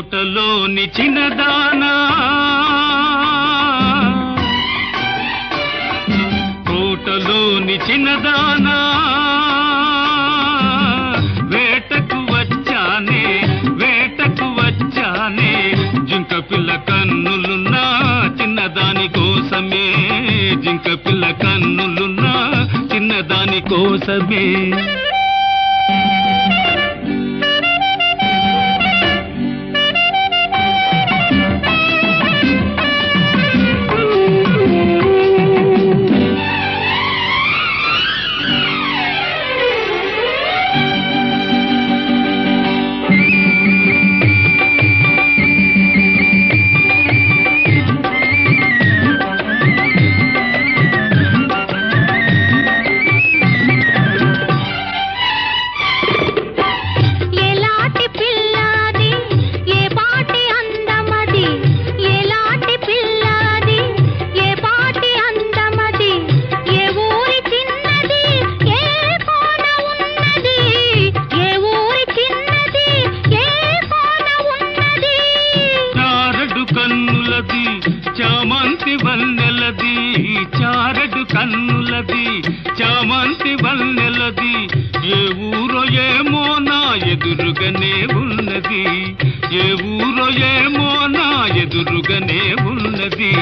తోటలోని చిన్నదానా. తోటలోని చిన్నదానా. వేటకు వచ్చానే వేటకు వచ్చానే. జింక పిల్ల కన్నులున్నా చిన్నదాని కోసమే. జింక పిల్ల కన్నులున్నా చిన్నదాని కోసమే. చామంతి వన్నెలది చారడు కన్నులది చామంతి వన్నెలది ఏ ఊరో ఏమో నా ఎదురుగానే ఉన్నది. ఏ ఊరో ఏమో నా ఎదురుగానే ఉన్నది.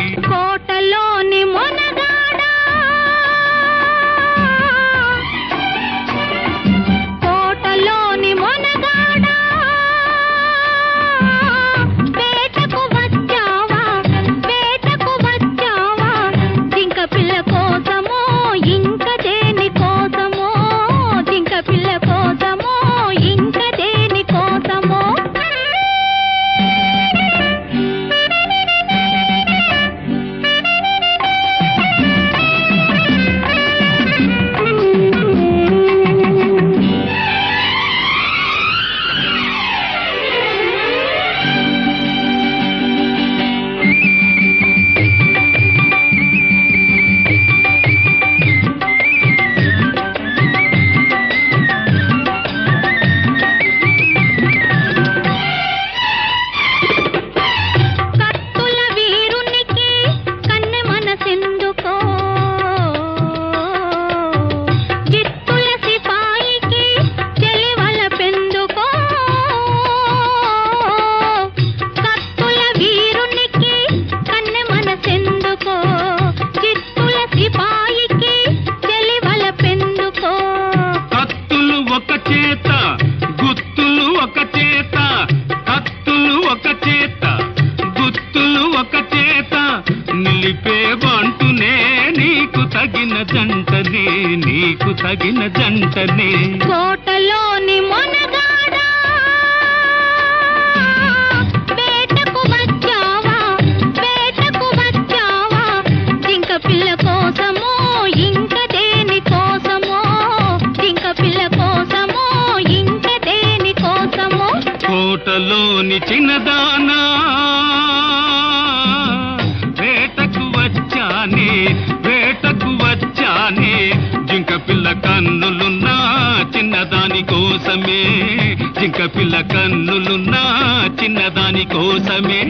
తగిన జంటనే నీకు తగిన జంటనే. కోటలోని మొనగాడ వేటకు వచ్చావా వేటకు వచ్చావా? జింక పిల్ల కోసమో ఇంక దేని కోసమో? జింక పిల్ల కోసమో ఇంక దేని కోసమో? కోటలోని చిన్నదానా జింక పిల్ల కన్నులున్నా చిన్నదాని కోసమే